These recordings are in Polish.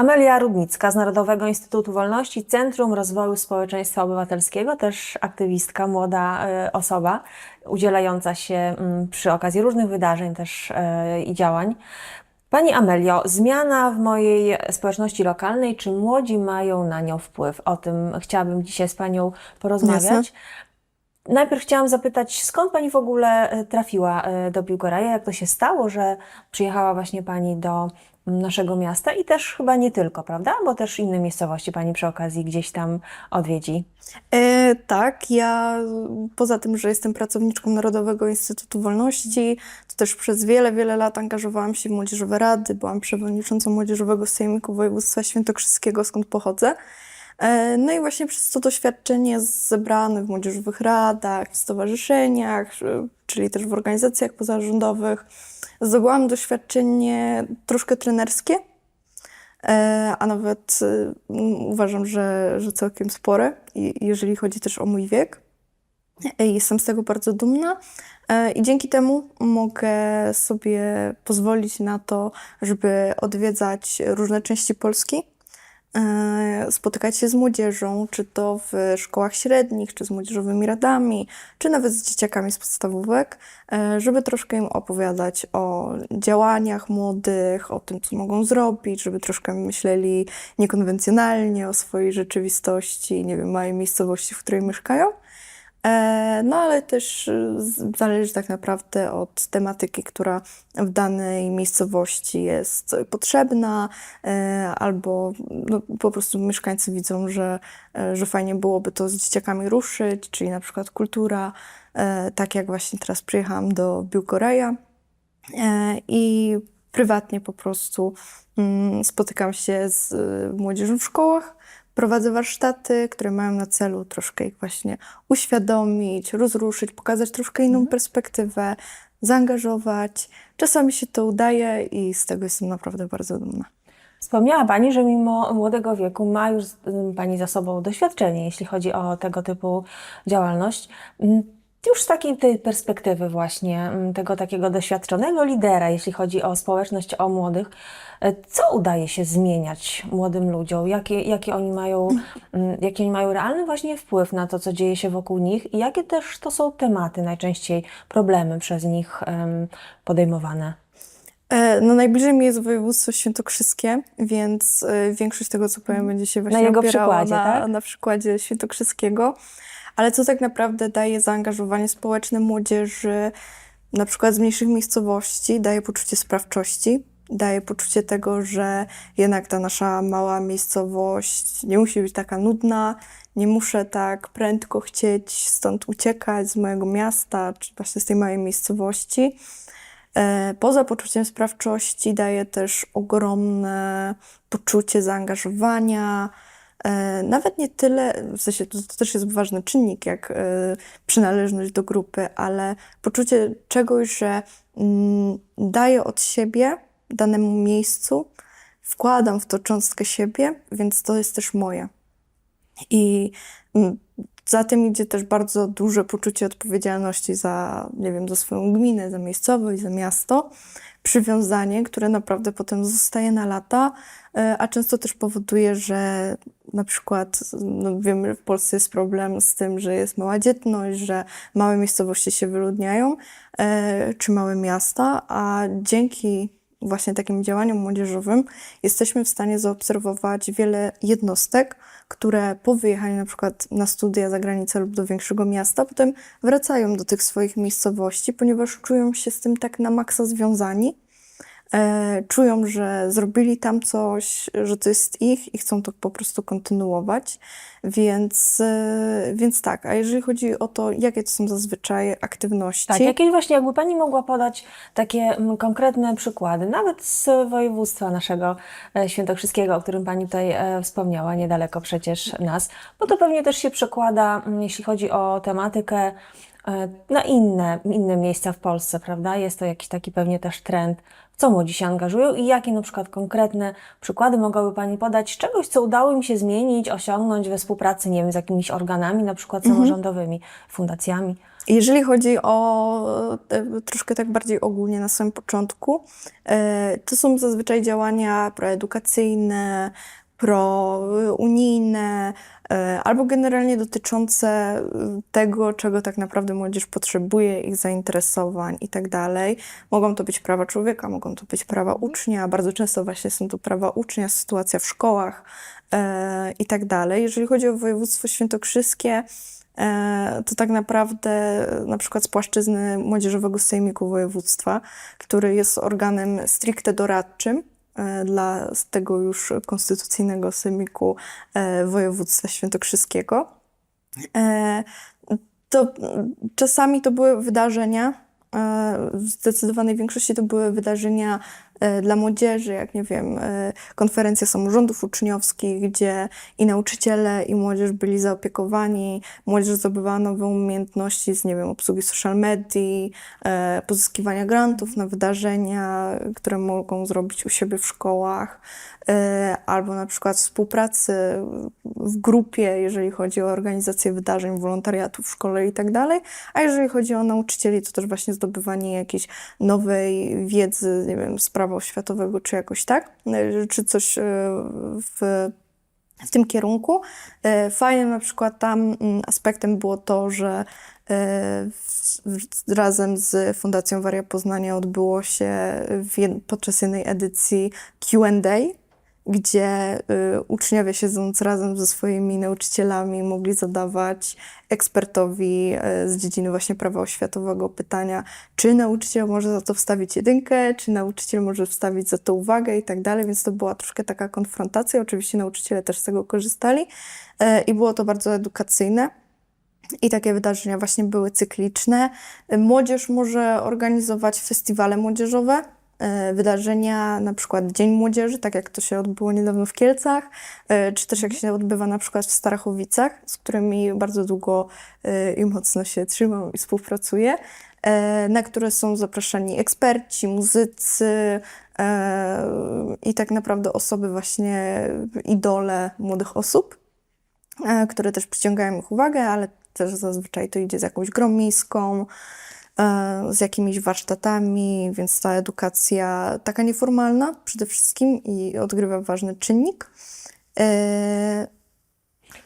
Amelia Rudnicka z Narodowego Instytutu Wolności, Centrum Rozwoju Społeczeństwa Obywatelskiego, też aktywistka, młoda e, osoba, udzielająca się mm, przy okazji różnych wydarzeń też e, i działań. Pani Amelio, zmiana w mojej społeczności lokalnej, czy młodzi mają na nią wpływ? O tym chciałabym dzisiaj z Panią porozmawiać. Jasne. Najpierw chciałam zapytać, skąd Pani w ogóle e, trafiła do Biłgoraja? Jak to się stało, że przyjechała właśnie Pani do naszego miasta i też chyba nie tylko, prawda? Bo też inne miejscowości Pani przy okazji gdzieś tam odwiedzi. E, tak, ja poza tym, że jestem pracowniczką Narodowego Instytutu Wolności, to też przez wiele, wiele lat angażowałam się w młodzieżowe rady, byłam przewodniczącą Młodzieżowego Sejmiku Województwa Świętokrzyskiego, skąd pochodzę. E, no i właśnie przez to doświadczenie zebrane w młodzieżowych radach, w stowarzyszeniach, e, czyli też w organizacjach pozarządowych, zdobyłam doświadczenie troszkę trenerskie, E, a nawet e, uważam, że, że całkiem spore, jeżeli chodzi też o mój wiek. E, Jestem z tego bardzo dumna i dzięki temu mogę sobie pozwolić na to, żeby odwiedzać różne części Polski, spotykać się z młodzieżą, czy to w szkołach średnich, czy z młodzieżowymi radami, czy nawet z dzieciakami z podstawówek, e, żeby troszkę im opowiadać o działaniach młodych, o tym, co mogą zrobić, żeby troszkę myśleli niekonwencjonalnie o swojej rzeczywistości, nie wiem, małej miejscowości, w której mieszkają. E, No, ale też y, zależy tak naprawdę od tematyki, która w danej miejscowości jest potrzebna, e, albo no, po prostu mieszkańcy widzą, że, e, że fajnie byłoby to z dzieciakami ruszyć, czyli na przykład kultura, tak jak właśnie teraz przyjechałam do Biłgoraja e, i prywatnie po prostu mm, spotykam się z y, młodzieżą w szkołach. Prowadzę warsztaty, które mają na celu troszkę ich właśnie uświadomić, rozruszyć, pokazać troszkę inną perspektywę, zaangażować. Czasami się to udaje i z tego jestem naprawdę bardzo dumna. Wspomniała Pani, że mimo młodego wieku ma już ym, Pani za sobą doświadczenie, jeśli chodzi o tego typu działalność. Już z takiej tej perspektywy właśnie, ym, tego takiego doświadczonego lidera, jeśli chodzi o społeczność, o młodych, e, co udaje się zmieniać młodym ludziom? Jakie, jakie oni mają, ym, jaki oni mają realny właśnie wpływ na to, co dzieje się wokół nich i jakie też to są tematy, najczęściej problemy przez nich podejmowane? E, No najbliżej mi jest województwo świętokrzyskie, więc e, większość tego, co powiem, będzie się właśnie jego opierała przykładzie, na, tak? na przykładzie świętokrzyskiego. Ale co tak naprawdę daje zaangażowanie społeczne młodzieży, na przykład z mniejszych miejscowości, daje poczucie sprawczości, daje poczucie tego, że jednak ta nasza mała miejscowość nie musi być taka nudna, nie muszę tak prędko chcieć stąd uciekać z mojego miasta, czy właśnie z tej małej miejscowości. E, Poza poczuciem sprawczości daje też ogromne poczucie zaangażowania. E, Nawet nie tyle, w sensie to, to też jest ważny czynnik, jak e, przynależność do grupy, ale poczucie czegoś, że mm, daję od siebie danemu miejscu, wkładam w to cząstkę siebie, więc to jest też moje. I mm, za tym idzie też bardzo duże poczucie odpowiedzialności za, nie wiem, za swoją gminę, za miejscowość, za miasto. Przywiązanie, które naprawdę potem zostaje na lata, e, a często też powoduje, że na przykład, no wiemy, że w Polsce jest problem z tym, że jest mała dzietność, że małe miejscowości się wyludniają, e, czy małe miasta, a dzięki właśnie takim działaniom młodzieżowym jesteśmy w stanie zaobserwować wiele jednostek, które po wyjechaniu na przykład na studia za granicę lub do większego miasta, potem wracają do tych swoich miejscowości, ponieważ czują się z tym tak na maksa związani. E, czują, że zrobili tam coś, że to jest ich i chcą to po prostu kontynuować. Więc, e, więc tak, a jeżeli chodzi o to, jakie to są zazwyczaj aktywności. Tak, jakieś właśnie, jakby Pani mogła podać takie mm, konkretne przykłady, nawet z województwa naszego e, świętokrzyskiego, o którym Pani tutaj wspomniała, niedaleko przecież nas, bo to pewnie też się przekłada, mm, jeśli chodzi o tematykę, na inne, inne miejsca w Polsce, prawda? Jest to jakiś taki pewnie też trend co młodzi się angażują i jakie na przykład konkretne przykłady mogłaby Pani podać czegoś, co udało im się zmienić, osiągnąć we współpracy, nie wiem, z jakimiś organami, na przykład samorządowymi, fundacjami? Jeżeli chodzi o troszkę tak bardziej ogólnie na samym początku, e, to są zazwyczaj działania proedukacyjne, prounijne, e, albo generalnie dotyczące e, tego, czego tak naprawdę młodzież potrzebuje, ich zainteresowań i tak dalej. Mogą to być prawa człowieka, mogą to być prawa ucznia, bardzo często właśnie są to prawa ucznia, sytuacja w szkołach e, i tak dalej. Jeżeli chodzi o województwo świętokrzyskie, to tak naprawdę na przykład z płaszczyzny Młodzieżowego Sejmiku Województwa, który jest organem stricte doradczym dla z tego już konstytucyjnego Sejmiku e, Województwa Świętokrzyskiego. E, To czasami to były wydarzenia, e, w zdecydowanej większości to były wydarzenia e, dla młodzieży, jak nie wiem, e, konferencja samorządów uczniowskich, gdzie i nauczyciele, i młodzież byli zaopiekowani, młodzież zdobywała nowe umiejętności z, nie wiem, obsługi social medii, e, pozyskiwania grantów na wydarzenia, które mogą zrobić u siebie w szkołach, e, albo na przykład współpracy w grupie, jeżeli chodzi o organizację wydarzeń, wolontariatu w szkole i tak dalej, a jeżeli chodzi o nauczycieli, to też właśnie zdobywanie jakiejś nowej wiedzy, nie wiem, z oświatowego, czy jakoś tak, e, czy coś e, w w tym kierunku. E, Fajnym na przykład tam mm, aspektem było to, że razem z Fundacją Waria Poznania odbyło się podczas jednej edycji Q&A, gdzie y, uczniowie siedząc razem ze swoimi nauczycielami mogli zadawać ekspertowi e, z dziedziny właśnie prawa oświatowego pytania, czy nauczyciel może za to wstawić jedynkę, czy nauczyciel może wstawić za to uwagę i tak dalej, więc to była troszkę taka konfrontacja. Oczywiście nauczyciele też z tego korzystali e, i było to bardzo edukacyjne. I takie wydarzenia właśnie były cykliczne. Młodzież może organizować festiwale młodzieżowe, wydarzenia, na przykład Dzień Młodzieży, tak jak to się odbyło niedawno w Kielcach, e, czy też jak się odbywa na przykład w Starachowicach, z którymi bardzo długo e, i mocno się trzymam i współpracuję, e, na które są zapraszani eksperci, muzycy e, i tak naprawdę osoby właśnie idole młodych osób e, które też przyciągają ich uwagę, ale też zazwyczaj to idzie z jakąś grą miejską, e, z jakimiś warsztatami, więc ta edukacja taka nieformalna przede wszystkim i odgrywa ważny czynnik.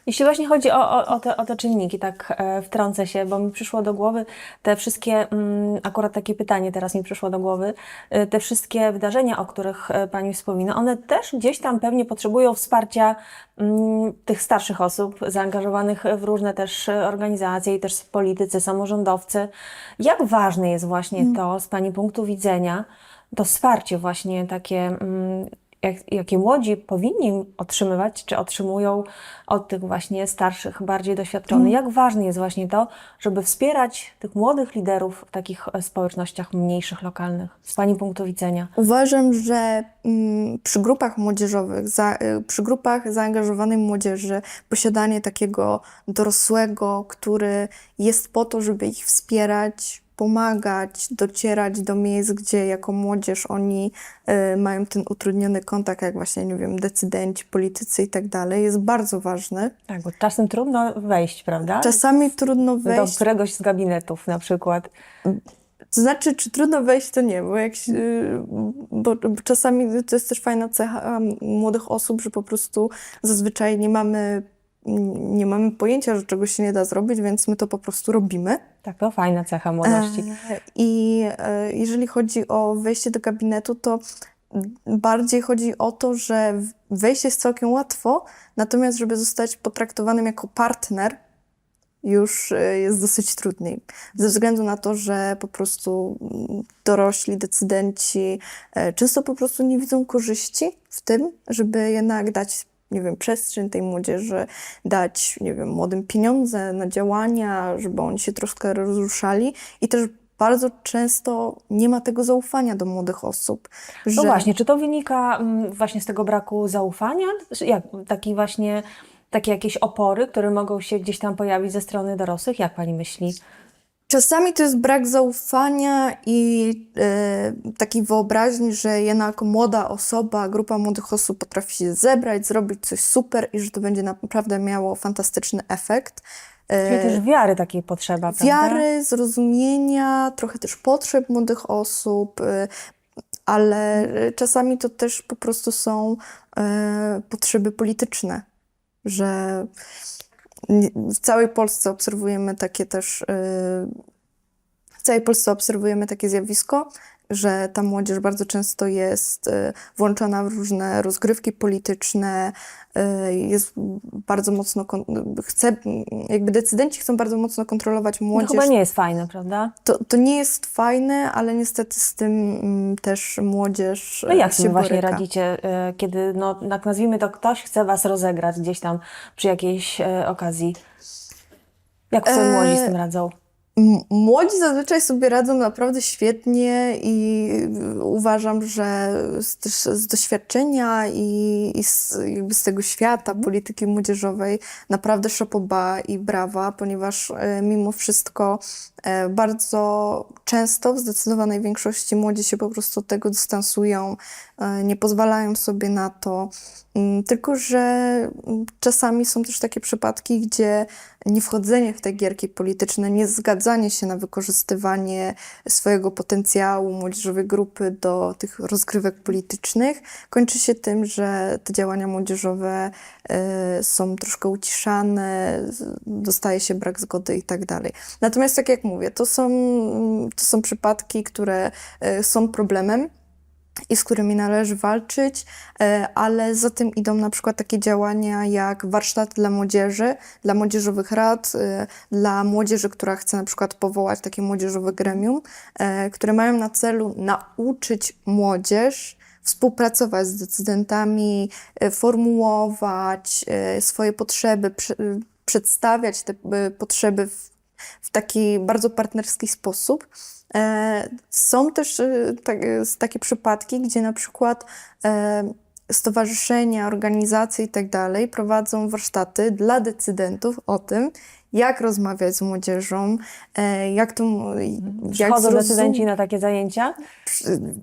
Jeśli właśnie chodzi o, o, o, te, o te czynniki, tak e, wtrącę się, bo mi przyszło do głowy te wszystkie, mm, akurat takie pytanie teraz mi przyszło do głowy, e, te wszystkie wydarzenia, o których e, Pani wspomina, one też gdzieś tam pewnie potrzebują wsparcia mm, tych starszych osób, zaangażowanych w różne też organizacje i też politycy, samorządowcy. Jak ważne jest właśnie to z Pani punktu widzenia, to wsparcie właśnie takie, mm, jak, jakie młodzi powinni otrzymywać, czy otrzymują od tych właśnie starszych, bardziej doświadczonych. Jak ważne jest właśnie to, żeby wspierać tych młodych liderów w takich e, społecznościach mniejszych, lokalnych, z Pani punktu widzenia? Uważam, że mm, przy grupach młodzieżowych, za, y, przy grupach zaangażowanej młodzieży, posiadanie takiego dorosłego, który jest po to, żeby ich wspierać, pomagać, docierać do miejsc, gdzie jako młodzież oni y, mają ten utrudniony kontakt, jak właśnie, nie wiem, decydenci, politycy i tak dalej, jest bardzo ważny. Tak, bo czasem trudno wejść, prawda? Czasami trudno do wejść któregoś z gabinetów na przykład. To znaczy, czy trudno wejść, to nie, bo, jak się, bo czasami to jest też fajna cecha młodych osób, że po prostu zazwyczaj nie mamy, nie mamy pojęcia, że czegoś się nie da zrobić, więc my to po prostu robimy. Tak, to fajna cecha młodości. E, I e, jeżeli chodzi o wejście do gabinetu, to bardziej chodzi o to, że wejście jest całkiem łatwo, natomiast żeby zostać potraktowanym jako partner, już e, jest dosyć trudniej. Ze względu na to, że po prostu mm, dorośli decydenci często po prostu nie widzą korzyści w tym, żeby jednak dać, nie wiem, przestrzeń tej młodzieży, dać, nie wiem, młodym pieniądze na działania, żeby oni się troszkę rozruszali i też bardzo często nie ma tego zaufania do młodych osób. Że... No właśnie, czy to wynika mm, właśnie z tego braku zaufania? Jak, taki właśnie, takie jakieś opory, które mogą się gdzieś tam pojawić ze strony dorosłych? Jak Pani myśli? Czasami to jest brak zaufania i e, takiej wyobraźni, że jedna jako młoda osoba, grupa młodych osób potrafi się zebrać, zrobić coś super i że to będzie naprawdę miało fantastyczny efekt. E, Czyli też wiary takiej potrzeba, prawda? wiary, zrozumienia, trochę też potrzeb młodych osób, y, ale czasami to też po prostu są e, potrzeby polityczne, że w całej Polsce obserwujemy takie też, y, w całej Polsce obserwujemy takie zjawisko, że ta młodzież bardzo często jest y, włączona w różne rozgrywki polityczne, y, jest bardzo mocno, chce, jakby decydenci chcą bardzo mocno kontrolować To młodzież. chyba nie jest fajne, prawda? To, to nie jest fajne, ale niestety z tym mm, też młodzież No jak sobie się właśnie boryka. radzicie, kiedy, no, tak nazwijmy to, ktoś chce was rozegrać gdzieś tam przy jakiejś okazji? Jak sobie młodzi z tym radzą? Młodzi zazwyczaj sobie radzą naprawdę świetnie i uważam, że z, też z doświadczenia i, i z, jakby z tego świata polityki młodzieżowej naprawdę szapoba i brawa, ponieważ e, mimo wszystko e, bardzo często w zdecydowanej większości młodzi się po prostu od tego dystansują, e, nie pozwalają sobie na to. Mm, Tylko, że mm, czasami są też takie przypadki, gdzie nie wchodzenie w te gierki polityczne, nie zgadzanie się na wykorzystywanie swojego potencjału młodzieżowej grupy do tych rozgrywek politycznych kończy się tym, że te działania młodzieżowe e, są troszkę uciszane, dostaje się brak zgody i tak dalej. Natomiast tak jak mówię, to są, to są przypadki, które e, są problemem i z którymi należy walczyć, e, ale za tym idą na przykład takie działania jak warsztaty dla młodzieży, dla młodzieżowych rad, e, dla młodzieży, która chce na przykład powołać takie młodzieżowe gremium, e, które mają na celu nauczyć młodzież współpracować z decydentami, formułować swoje potrzeby, prze- przedstawiać te potrzeby w, w taki bardzo partnerski sposób. E, Są też e, tak, e, takie przypadki, gdzie na przykład stowarzyszenia, organizacje i tak prowadzą warsztaty dla decydentów o tym, jak rozmawiać z młodzieżą, e, jak to, jak Przychodzą zrozum- decydenci na takie zajęcia?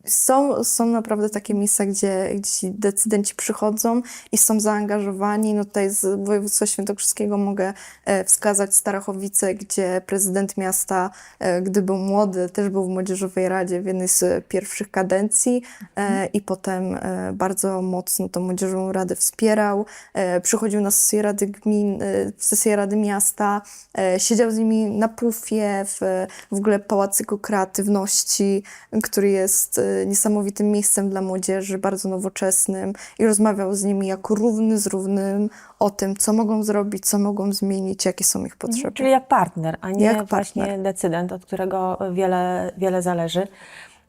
są, są naprawdę takie miejsca, gdzie, gdzie ci decydenci przychodzą i są zaangażowani. No tutaj z województwa świętokrzyskiego mogę e, wskazać Starachowice, gdzie prezydent miasta, e, gdy był młody, też był w Młodzieżowej Radzie w jednej z pierwszych kadencji e, i potem bardzo mocno tą Młodzieżową Radę wspierał. Przychodził na sesję Rady Gmin, w sesję Rady Miasta, e, siedział z nimi na pufie w, w ogóle Pałacyku Kreatywności, który jest e, niesamowitym miejscem dla młodzieży, bardzo nowoczesnym i rozmawiał z nimi jako równy z równym o tym, co mogą zrobić, co mogą zmienić, jakie są ich potrzeby. Czyli jak partner, a nie Jak właśnie partner. decydent, od którego wiele, wiele zależy.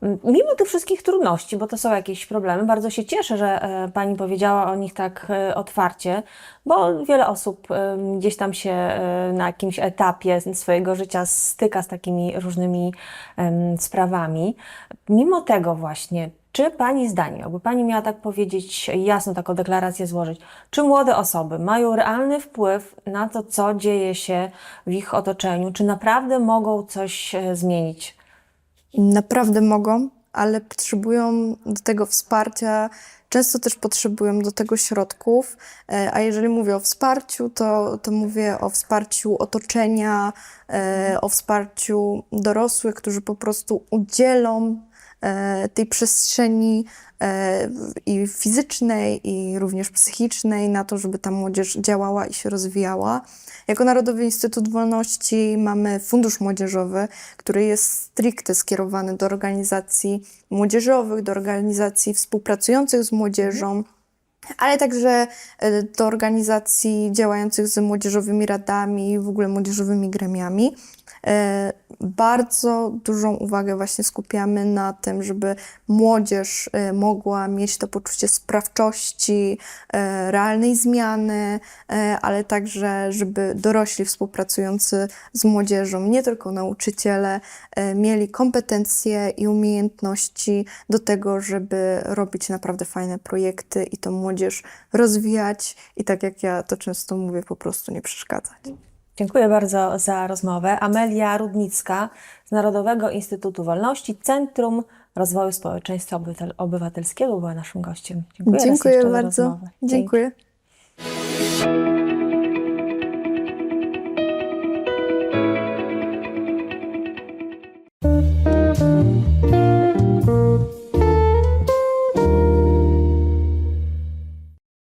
Mimo tych wszystkich trudności, bo to są jakieś problemy, bardzo się cieszę, że e, Pani powiedziała o nich tak e, otwarcie, bo wiele osób e, gdzieś tam się na jakimś etapie swojego życia styka z takimi różnymi sprawami. Mimo tego właśnie, czy Pani zdaniem, jakby Pani miała tak powiedzieć, jasno taką deklarację złożyć, czy młode osoby mają realny wpływ na to, co dzieje się w ich otoczeniu? Czy naprawdę mogą coś zmienić? Naprawdę mogą, ale potrzebują do tego wsparcia, często też potrzebują do tego środków. E, A jeżeli mówię o wsparciu, to, to mówię o wsparciu otoczenia, e, o wsparciu dorosłych, którzy po prostu udzielą tej przestrzeni e, i fizycznej, i również psychicznej na to, żeby ta młodzież działała i się rozwijała. Jako Narodowy Instytut Wolności mamy Fundusz Młodzieżowy, który jest stricte skierowany do organizacji młodzieżowych, do organizacji współpracujących z młodzieżą ale także e, do organizacji działających z młodzieżowymi radami i w ogóle młodzieżowymi gremiami. E, Bardzo dużą uwagę właśnie skupiamy na tym, żeby młodzież e, mogła mieć to poczucie sprawczości, realnej zmiany, ale także, żeby dorośli współpracujący z młodzieżą, nie tylko nauczyciele, mieli kompetencje i umiejętności do tego, żeby robić naprawdę fajne projekty i tą młodzież rozwijać i tak jak ja to często mówię, po prostu nie przeszkadzać. Dziękuję bardzo za rozmowę. Amelia Rudnicka z Narodowego Instytutu Wolności, Centrum Rozwoju Społeczeństwa Obywatel- Obywatelskiego była naszym gościem. Dziękuję, Dziękuję bardzo. rozmowę. Dzięki.